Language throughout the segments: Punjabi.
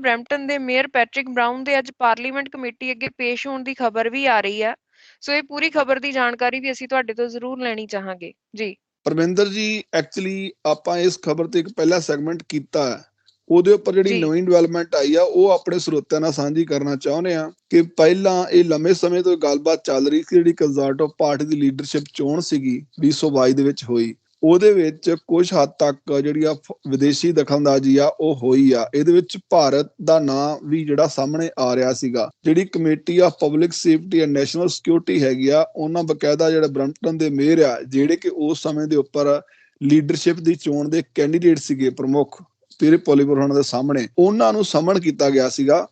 ਬਰੈਂਪਟਨ ਦੇ ਮੇਅਰ ਪੈਟ੍ਰਿਕ ਬ੍ਰਾਊਨ ਦੇ ਅੱਜ ਪਾਰਲੀਮੈਂਟ ਕਮੇਟੀ ਅੱਗੇ ਪੇਸ਼ ਹੋਣ ਦੀ ਖਬਰ ਵੀ ਆ ਰਹੀ ਹੈ। ਸੋ ਇਹ ਪੂਰੀ ਖਬਰ ਦੀ ਜਾਣਕਾਰੀ ਵੀ ਅਸੀਂ ਤੁਹਾਡੇ ਤੋਂ ਜ਼ਰੂਰ ਲੈਣੀ ਚਾਹਾਂਗੇ। ਜੀ। ਪਰਮਿੰਦਰ ਜੀ ਐਕਚੁਅਲੀ ਆਪਾਂ ਇਸ ਖਬਰ ਤੇ ਇੱਕ ਪਹਿਲਾ ਸੈਗਮੈਂਟ ਕੀਤਾ ਉਹਦੇ ਉੱਪਰ ਜਿਹੜੀ। ਨਵੀਂ ਡਿਵੈਲਪਮੈਟ ਆਈ ਆ ਉਹ ਆਪਣੇ ਸਰੋਤਿਆਂ ਨਾਲ ਸਾਂਝੀ ਕਰਨਾ ਚਾਹੁੰਦੇ ਆ ਕਿ ਪਹਿਲਾਂ ਇਹ ਲੰਮੇ ਸਮੇਂ ਤੋਂ ਗੱਲਬਾਤ ਚੱਲ ਰਹੀ ਸੀ ਜਿਹੜੀ ਕੰਜ਼ਰਵੇਟਿਵ ਪਾਰਟੀ ਦੀ ਲੀਡਰਸ਼ਿਪ ਚੋਣ ਸੀਗੀ 2022 ਦੇ ਵਿੱਚ ਹੋਈ। ਉਹਦੇ ਵਿੱਚ ਕੁਝ ਹੱਦ ਤੱਕ ਜਿਹੜੀ ਆ ਫ- ਵਿਦੇਸ਼ੀ ਦਖਲਅੰਦਾਜ਼ੀ ਆ, ਉਹ ਹੋਈ ਆ। ਇਹਦੇ ਵਿੱਚ ਭਾਰਤ ਦਾ ਨਾਂ ਵੀ ਜਿਹੜਾ ਸਾਹਮਣੇ ਆ ਰਿਹਾ ਸੀਗਾ, ਜਿਹੜੀ ਕਮੇਟੀ ਆ public safety and national security ਹੈਗੀ ਆ, ਉਹਨਾਂ ਬਕਾਇਦਾ ਜਿਹੜਾ ਬ੍ਰੰਪਟਨ ਦੇ ਮੇਅਰ ਆ, ਜਿਹੜੇ ਕਿ ਉਸ ਸਮੇਂ ਦੇ ਉੱਪਰ ਲੀਡਰਸ਼ਿਪ ਦੀ ਚੋਣ ਦੇ ਕੈਂਡੀਡੇਟ ਸੀਗੇ ਪ੍ਰਮੁੱਖ, ਤੇਰੇ ਪੋਲੀਵਰ ਹੋਣ ਦੇ ਸਾਹਮਣੇ। ਉਹਨਾਂ ਨੂੰ ਸਮਣ ਕੀਤਾ ਗਿਆ ਸੀਗਾ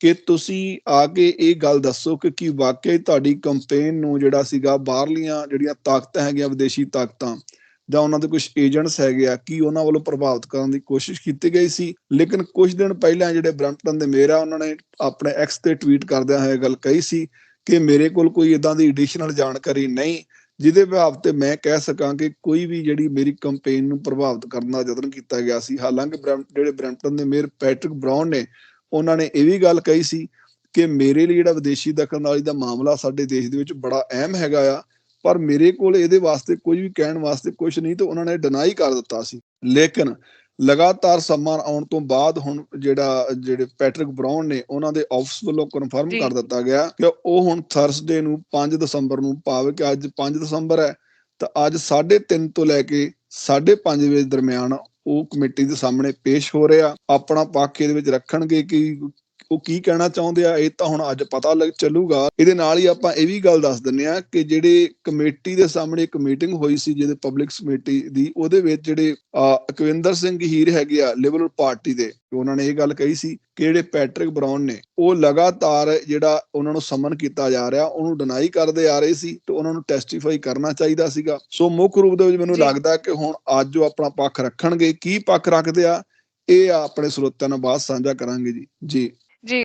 ਕਿ ਤੁਸੀਂ ਆ ਕੇ ਇਹ ਗੱਲ ਦੱਸੋ ਕਿ ਕੀ ਵਾਕਈ ਤੁਹਾਡੀ ਕੰਪੇਨ ਨੂੰ ਜਿਹੜਾ ਸੀਗਾ, ਬਾਹਰਲੀਆਂ ਜਿਹੜੀਆਂ ਤਾਕਤਾਂ ਹੈਗੀਆਂ, ਵਿਦੇਸ਼ੀ ਤਾਕਤਾਂ ਜਾਂ ਉਹਨਾਂ ਦੇ ਕੁਝ ਏਜੰਟਸ ਹੈਗੇ ਆ, ਕੀ ਉਹਨਾਂ ਵੱਲੋਂ ਪ੍ਰਭਾਵਿਤ ਕਰਨ ਦੀ ਕੋਸ਼ਿਸ਼ ਕੀਤੀ ਗਈ ਸੀ? ਲੇਕਿਨ ਕੁਝ ਦਿਨ ਪਹਿਲਾਂ ਜਿਹੜੇ ਬ੍ਰੈਂਪਟਨ ਦੇ ਮੇਅਰ ਆ, ਉਹਨਾਂ ਨੇ ਆਪਣੇ ਐਕਸ ਤੇ ਟਵੀਟ ਕਰਦਿਆਂ ਹੋਏ ਗੱਲ ਕਹੀ ਸੀ ਕਿ ਮੇਰੇ ਕੋਲ ਕੋਈ ਇਦਾਂ ਦੀ ਐਡੀਸ਼ਨਲ ਜਾਣਕਾਰੀ ਨਹੀਂ, ਜਿਹਦੇ ਵਿਭਾਵ ਤੇ ਮੈਂ ਕਹਿ ਸਕਾਂ ਕਿ ਕੋਈ ਵੀ ਜਿਹੜੀ ਮੇਰੀ ਕੰਪੇਨ ਨੂੰ ਪ੍ਰਭਾਵਿਤ ਕਰਨ ਦਾ ਯਤਨ ਕੀਤਾ ਗਿਆ ਸੀ। ਹਾਲਾਂਕਿ ਬ੍ਰੈਂਪ- ਜਿਹੜੇ ਬ੍ਰੈਂਪਟਨ ਦੇ ਮੇਅਰ ਪੈਟਰਿਕ ਬ੍ਰਾਊਨ ਨੇ, ਉਹਨਾਂ ਨੇ ਇਹ ਵੀ ਗੱਲ ਕਹੀ ਸੀ ਕਿ ਮੇਰੇ ਲਈ ਜਿਹੜਾ ਵਿਦੇਸ਼ੀ ਦਖਲਅੰਦਾਜ਼ੀ ਦਾ ਮਾਮਲਾ ਸਾਡੇ ਦੇਸ਼ ਦੇ ਵਿੱਚ ਬੜਾ ਅਹਿਮ ਹੈਗਾ ਆ ਪਰ ਮੇਰੇ ਕੋਲ ਇਹਦੇ ਵਾਸਤੇ ਕੁਝ ਵੀ ਕਹਿਣ ਵਾਸਤੇ ਕੁਝ ਨਹੀਂ ਤੇ ਉਹਨਾਂ ਨੇ ਡਿਨਾਈ ਕਰ ਦਿੱਤਾ ਸੀ ਲੇਕਿਨ ਲਗਾਤਾਰ ਸਮਾਂ ਆਉਣ ਤੋਂ ਬਾਅਦ ਹੁਣ ਜਿਹੜਾ ਜਿਹੜੇ ਪੈਟ੍ਰਿਕ ਬ੍ਰਾਊਨ ਨੇ ਉਹਨਾਂ ਦੇ ਆਫਿਸ ਵੱਲੋਂ ਕਨਫਰਮ। ਕਰ ਦਿੱਤਾ ਗਿਆ ਕਿ ਉਹ ਹੁਣ ਥਰਸਡੇ ਨੂੰ 5 ਦਸੰਬਰ ਨੂੰ ਭਾਵੇਂ ਕਿ ਅੱਜ 5 ਦਸੰਬਰ ਹੈ ਤਾਂ ਅੱਜ 3:30 ਤੋਂ ਲੈ ਕੇ 5:30 ਵਜੇ ਦਰਮਿਆਨ ਉਹ ਕਮੇਟੀ ਦੇ ਸਾਹਮਣੇ ਪੇਸ਼ ਹੋ ਰਿਹਾ ਆਪਣਾ ਪੱਖ ਇਹਦੇ ਵਿੱਚ ਰੱਖਣਗੇ ਕਿ ਉਹ ਕੀ ਕਹਿਣਾ ਚਾਹੁੰਦੇ ਆ ਇਹ ਤਾਂ ਹੁਣ ਅੱਜ ਪਤਾ ਲੱਗ ਚੱਲੂਗਾ। ਇਹਦੇ ਨਾਲ ਹੀ ਆਪਾਂ ਇਹ ਵੀ ਗੱਲ ਦੱਸ ਦਿੰਨੇ ਆ ਕਿ ਜਿਹੜੇ ਕਮੇਟੀ ਦੇ ਸਾਹਮਣੇ ਇੱਕ ਮੀਟਿੰਗ ਹੋਈ ਸੀ ਜਿਹਦੇ ਪਬਲਿਕ ਕਮੇਟੀ ਦੀ ਉਹਦੇ ਵਿੱਚ ਜਿਹੜੇ ਅਕਵਿੰਦਰ ਸਿੰਘ ਹੀਰ ਹੈਗੇ ਆ ਲਿਬਰਲ ਪਾਰਟੀ ਦੇ ਉਹਨਾਂ ਨੇ ਇਹ ਗੱਲ ਕਹੀ ਸੀ ਕਿ ਜਿਹੜੇ ਪੈਟ੍ਰਿਕ ਬ੍ਰਾਊਨ ਨੇ ਉਹ ਲਗਾਤਾਰ ਜਿਹੜਾ ਉਹਨਾਂ ਨੂੰ ਸਮਨ ਕੀਤਾ ਜਾ ਰਿਹਾ ਉਹਨੂੰ ਡਿਨਾਈ ਕਰਦੇ ਆ ਰਹੇ ਸੀ ਤੇ ਉਹਨਾਂ ਨੂੰ ਟੈਸਟੀਫਾਈ ਕਰਨਾ ਚਾਹੀਦਾ ਸੀਗਾ। ਸੋ ਮੁੱਖ ਰੂਪ ਦੇ ਵਿੱਚ ਮੈਨੂੰ। ਲੱਗਦਾ ਕਿ ਹੁਣ ਅੱਜ ਉਹ ਆਪਣਾ ਪੱਖ ਰੱਖਣਗੇ। ਕੀ ਪੱਖ ਰੱਖਦੇ ਆ ਇਹ ਆਪਣੇ ਸਰੋਤਿਆਂ ਨਾਲ ਬਾਅਦ ਸਾਂਝਾ ਕਰਾਂਗੇ ਜੀ। ਜੀ।